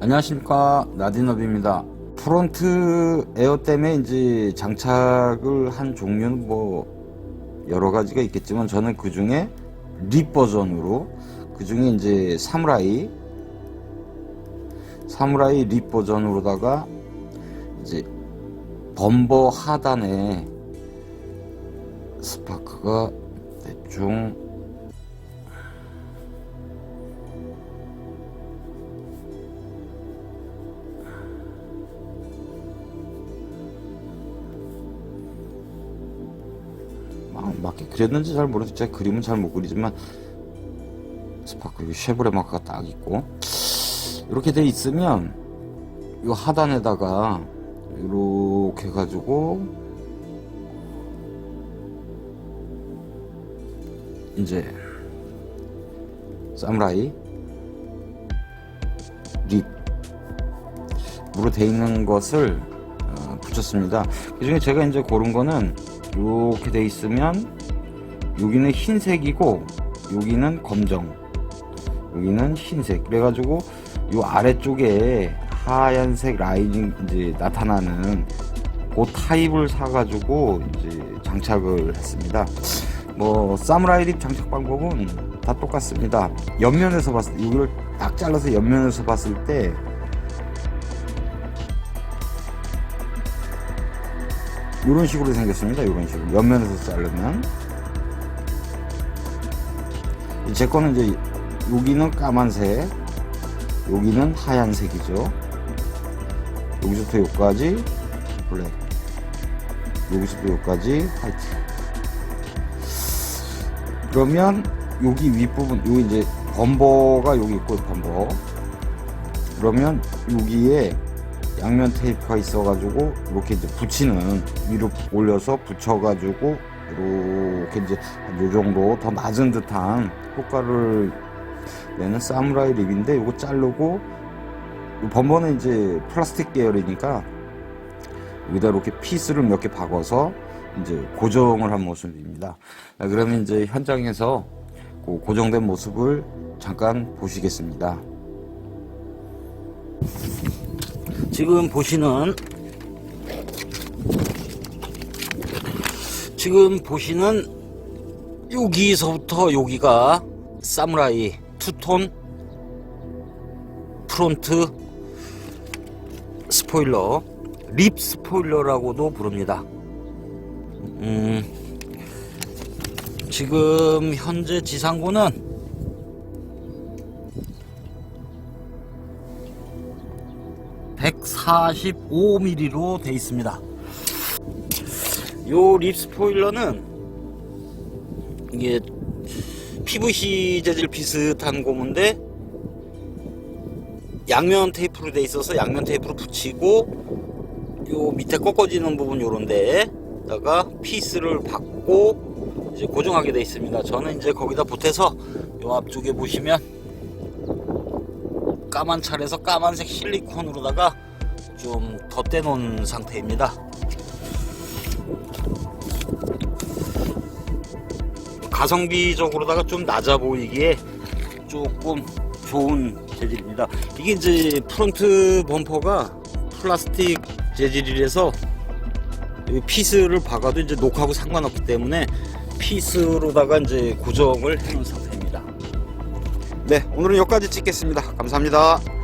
안녕하십니까. 나디너비입니다. 프론트 에어 때문에 이제 장착을 한 종류는 뭐 여러 가지가 있겠지만 저는 그 중에 립 버전으로 그 중에 이제 사무라이 사무라이 립 버전으로다가 이제 범버 하단에 스파크가 대충 맞게 그렸는지 잘 모르겠어요. 제가 그림은 잘 못 그리지만 스파크 쉐보레 마크가 딱 있고 이렇게 돼 있으면 이 하단에다가 이렇게 해가지고 이제 사무라이 립으로 돼 있는 것을 어, 붙였습니다. 그 중에 제가 이제 고른 거는 이렇게 돼 있으면 여기는 흰색이고 여기는 검정 여기는 흰색 그래가지고 이 아래쪽에 하얀색 라인이 이제 나타나는 그 타입을 사가지고 이제 장착을 했습니다. 뭐 사무라이 립 장착 방법은 다 똑같습니다. 옆면에서 봤을 때 여기를 딱 잘라서 옆면에서 봤을 때 이런 식으로 생겼습니다. 이런 식으로 옆면에서 자르면 제 거는 이제 여기는 까만색, 여기는 하얀색이죠. 여기서부터 여기까지 블랙, 여기서부터 여기까지 화이트. 그러면 여기 윗부분, 여기 이제 범버가 여기 있고 범버. 그러면 여기에 양면 테이프가 있어가지고 이렇게 이제 붙이는 위로 올려서 붙여가지고 이렇게 이제 요 정도 더 낮은 듯한 효과를 내는 사무라이 립인데 이거 자르고 이 범버는 이제 플라스틱 계열이니까 여기다 이렇게 피스를 몇 개 박아서 이제 고정을 한 모습입니다. 자, 그러면 이제 현장에서 그 고정된 모습을 잠깐 보시겠습니다. 지금 보시는 지금 보시는 여기서부터 여기가 사무라이 투톤 프론트 스포일러 립 스포일러라고도 부릅니다. 음, 지금 현재 지상고는 145mm로 돼 있습니다. 요 립 스포일러는 이게 PVC 재질 비슷한 고무인데 양면 테이프로 돼 있어서 양면 테이프로 붙이고 요 밑에 꺾어지는 부분 요런 데다가 피스를 받고 이제 고정하게 돼 있습니다. 저는 이제 거기다 보태서 요 앞쪽에 보시면 까만 찰에서 까만색 실리콘으로다가 좀 덧대 놓은 상태입니다. 가성비적으로다가 좀 낮아 보이기에 조금 좋은 재질입니다. 이게 이제 프론트 범퍼가 플라스틱 재질이라서 이 피스를 박아도 이제 녹하고 상관없기 때문에 피스로다가 이제 고정을 해놓은 상태입니다. 네, 오늘은 여기까지 찍겠습니다. 감사합니다.